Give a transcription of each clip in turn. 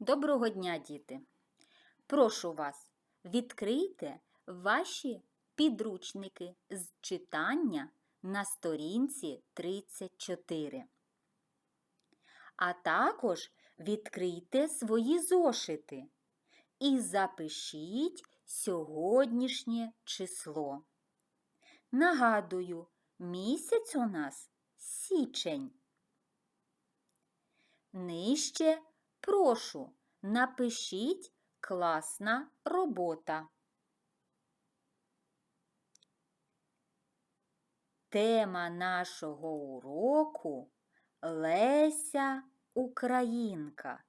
Доброго дня, діти! Прошу вас, відкрийте ваші підручники з читання на сторінці 34. А також відкрийте свої зошити і запишіть сьогоднішнє число. Нагадую, місяць у нас січень. Нижче прошу, напишіть класна робота. Тема нашого уроку Леся Українка.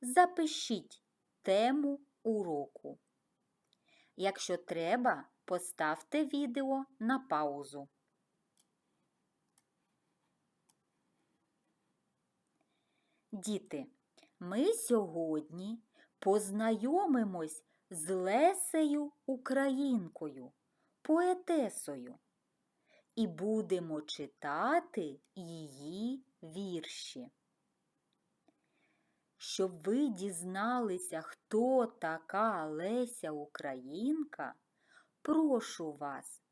Запишіть тему уроку. Якщо треба, поставте відео на паузу. Діти, ми сьогодні познайомимось з Лесею Українкою, поетесою, і будемо читати її вірші. Щоб ви дізналися, хто така Леся Українка, прошу вас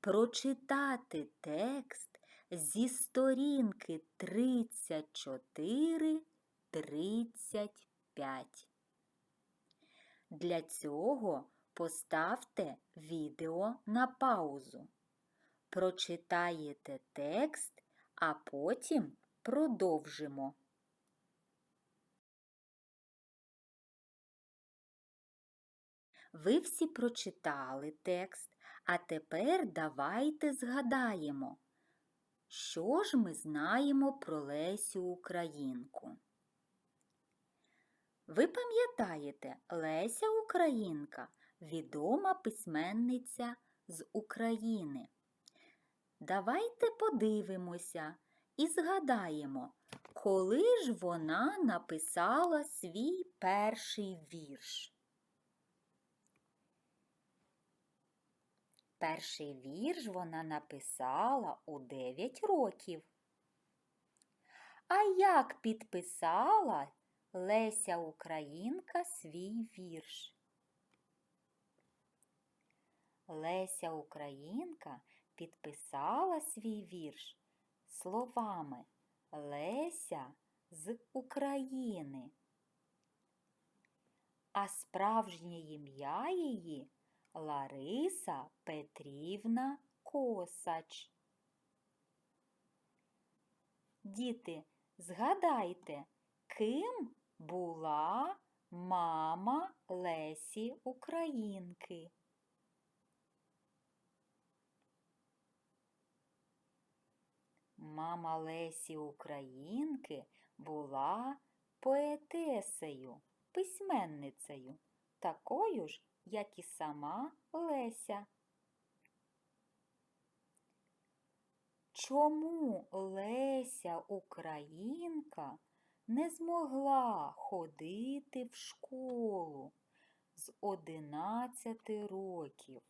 прочитати текст зі сторінки 34 35. Для цього поставте відео на паузу. Прочитаєте текст, а потім продовжимо. Ви всі прочитали текст, а тепер давайте згадаємо, що ж ми знаємо про Лесю Українку. Ви пам'ятаєте, Леся Українка відома письменниця з України. Давайте подивимося і згадаємо, коли ж вона написала свій перший вірш. Перший вірш вона написала у 9 років. А як підписала Леся Українка свій вірш? Леся Українка підписала свій вірш словами Леся з України. А справжнє ім'я її Лариса Петрівна Косач. Діти, згадайте, ким була мама Лесі Українки? Мама Лесі Українки була поетесею, письменницею, такою ж, як і сама Леся. Чому Леся Українка не змогла ходити в школу з 11 років?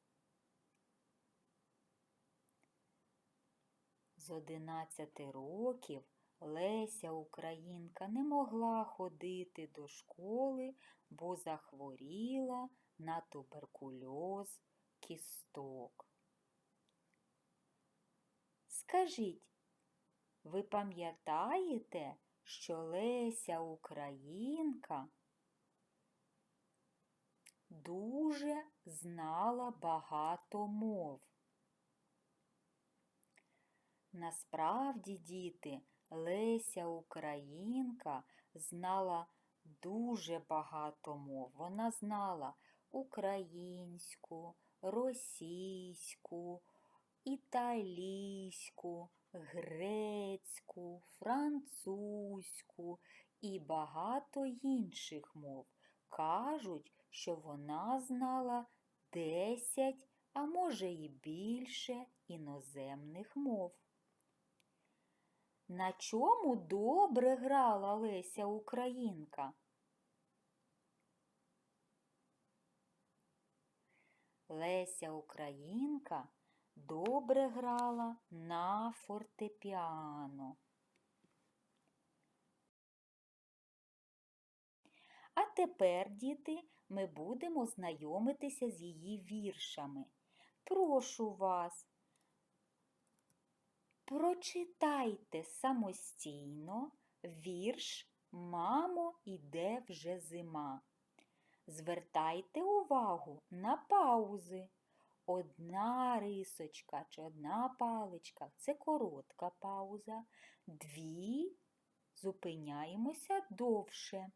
З 11 років Леся Українка не могла ходити до школи, бо захворіла на туберкульоз кісток. Скажіть, ви пам'ятаєте, що Леся Українка дуже знала багато мов? Насправді, діти, Леся Українка знала дуже багато мов. Вона знала українську, російську, італійську, грецьку, французьку і багато інших мов. Кажуть, що вона знала 10, а може і більше іноземних мов. На чому добре грала Леся Українка? Леся Українка добре грала на фортепіано. А тепер, діти, ми будемо знайомитися з її віршами. Прошу вас, прочитайте самостійно вірш Мамо, іде вже зима. Звертайте увагу на паузи. Одна рисочка чи одна паличка це коротка пауза. Дві зупиняємося довше.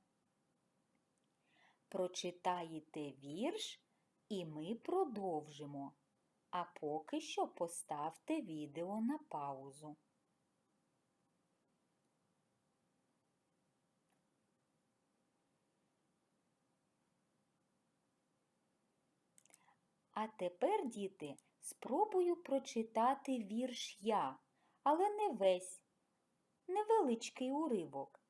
Прочитаєте вірш і ми продовжимо. А поки що поставте відео на паузу. А тепер, діти, спробую прочитати вірш я, але не весь, невеличкий уривок.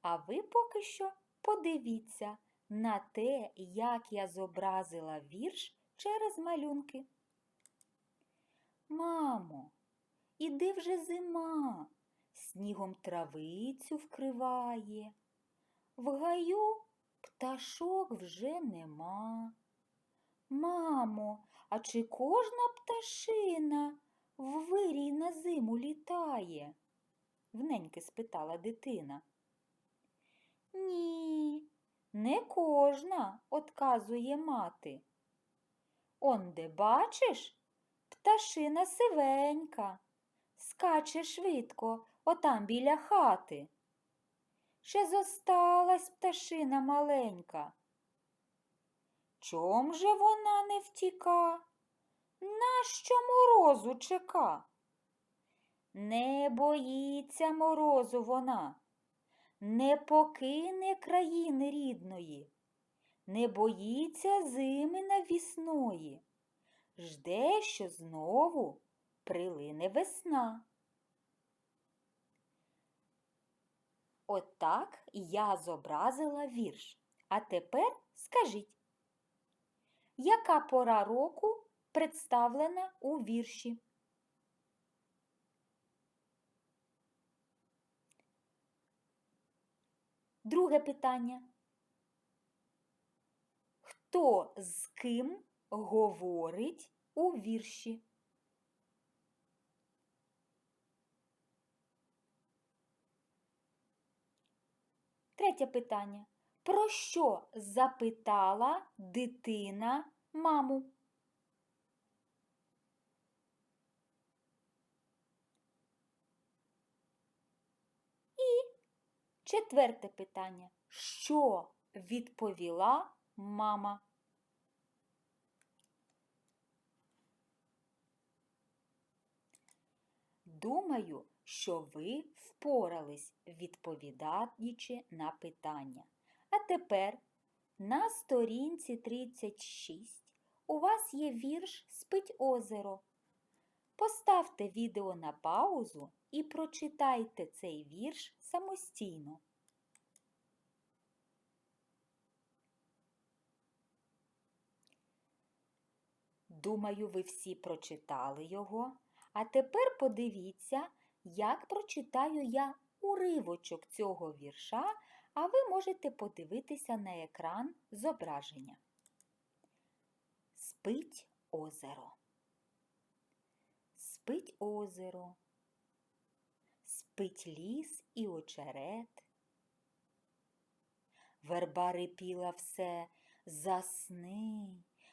А ви поки що подивіться на те, як я зобразила вірш через малюнки. Мамо, іде вже зима, снігом травицю вкриває. В гаю пташок вже нема. Мамо, а чи кожна пташина в вирій на зиму літає? вненьки спитала дитина. Ні, не кожна, отказує мати. Он де бачиш, пташина сивенька, скаче швидко отам біля хати. Ще зосталась пташина маленька. Чом же вона не втіка? Нащо морозу чека? Не боїться морозу вона, не покине країни рідної, не боїться зими навісної, жде, що знову прилине весна. Отак я зобразила вірш. А тепер скажіть, яка пора року представлена у вірші? Друге питання. Хто з ким говорить у вірші? Третє питання. Про що запитала дитина маму? І четверте питання. Що відповіла мама? Думаю, що ви впорались, відповідаючи на питання. А тепер на сторінці 36 у вас є вірш Спить озеро. Поставте відео на паузу і прочитайте цей вірш самостійно. Думаю, ви всі прочитали його. А тепер подивіться, як прочитаю я уривочок цього вірша, а ви можете подивитися на екран зображення. Спить озеро. Спить озеро, спить ліс і очерет. Верба рипіла все, засни,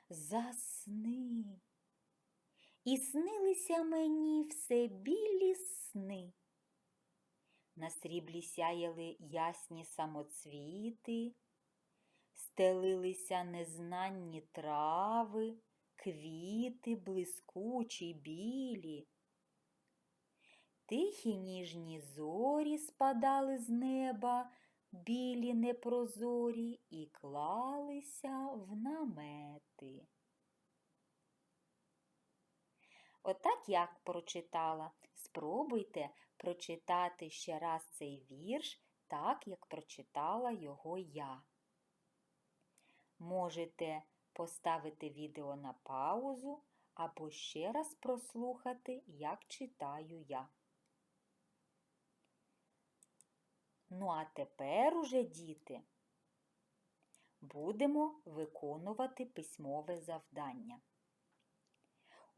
засни. І снилися мені все білі сни. На сріблі сяяли ясні самоцвіти, стелилися незнанні трави, квіти блискучі, білі. Тихі ніжні зорі спадали з неба, білі непрозорі, і клалися в намети. Отак як прочитала. Спробуйте прочитати ще раз цей вірш, так, як прочитала його я. Можете поставити відео на паузу або ще раз прослухати, як читаю я. Ну, а тепер уже, діти, будемо виконувати письмове завдання.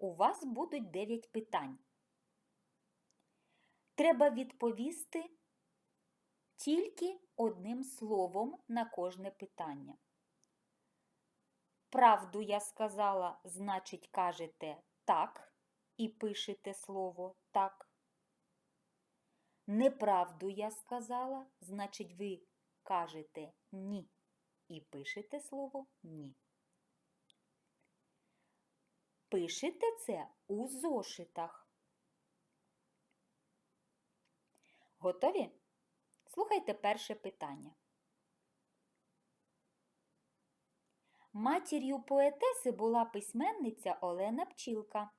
У вас будуть 9 питань. Треба відповісти тільки одним словом на кожне питання. Правду я сказала, значить, кажете так і пишете слово так. Неправду я сказала, значить, ви кажете ні і пишете слово ні. Пишете це у зошитах. Готові? Слухайте перше питання. Матір'ю поетеси була письменниця Олена Пчілка.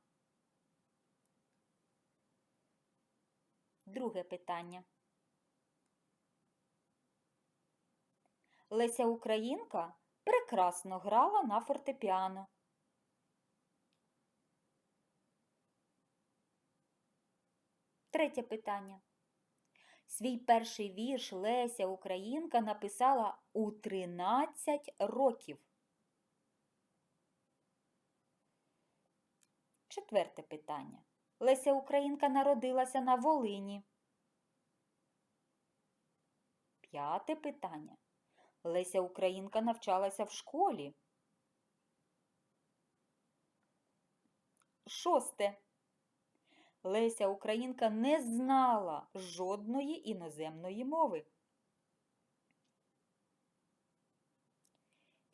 Друге питання. Леся Українка прекрасно грала на фортепіано. Третє питання. Свій перший вірш Леся Українка написала у 13 років. Четверте питання. Леся Українка народилася на Волині. П'яте питання. Леся Українка навчалася в школі. Шосте. Леся Українка не знала жодної іноземної мови.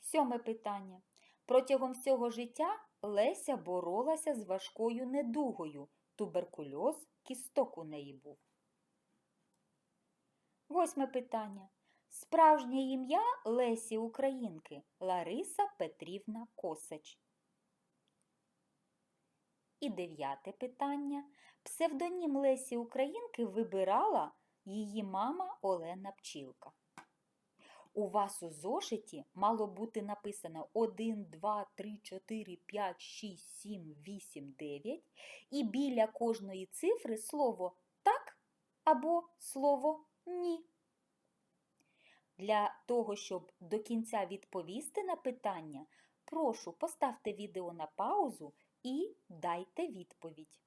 Сьоме питання. Протягом всього життя Леся боролася з важкою недугою. Туберкульоз кісток у неї був. Восьме питання. Справжнє ім'я Лесі Українки Лариса Петрівна Косач. І дев'яте питання. Псевдонім Лесі Українки вибирала її мама Олена Пчілка. У вас у зошиті мало бути написано 1, 2, 3, 4, 5, 6, 7, 8, 9 і біля кожної цифри слово так або слово ні. Для того, щоб до кінця відповісти на питання, прошу поставте відео на паузу і дайте відповідь.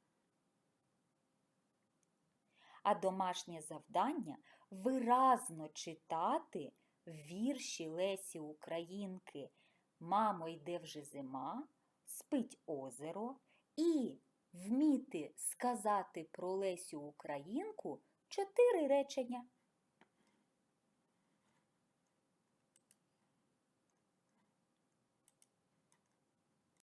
А домашнє завдання виразно читати вірші Лесі Українки Мамо, йде вже зима, спить озеро і вміти сказати про Лесю Українку чотири речення.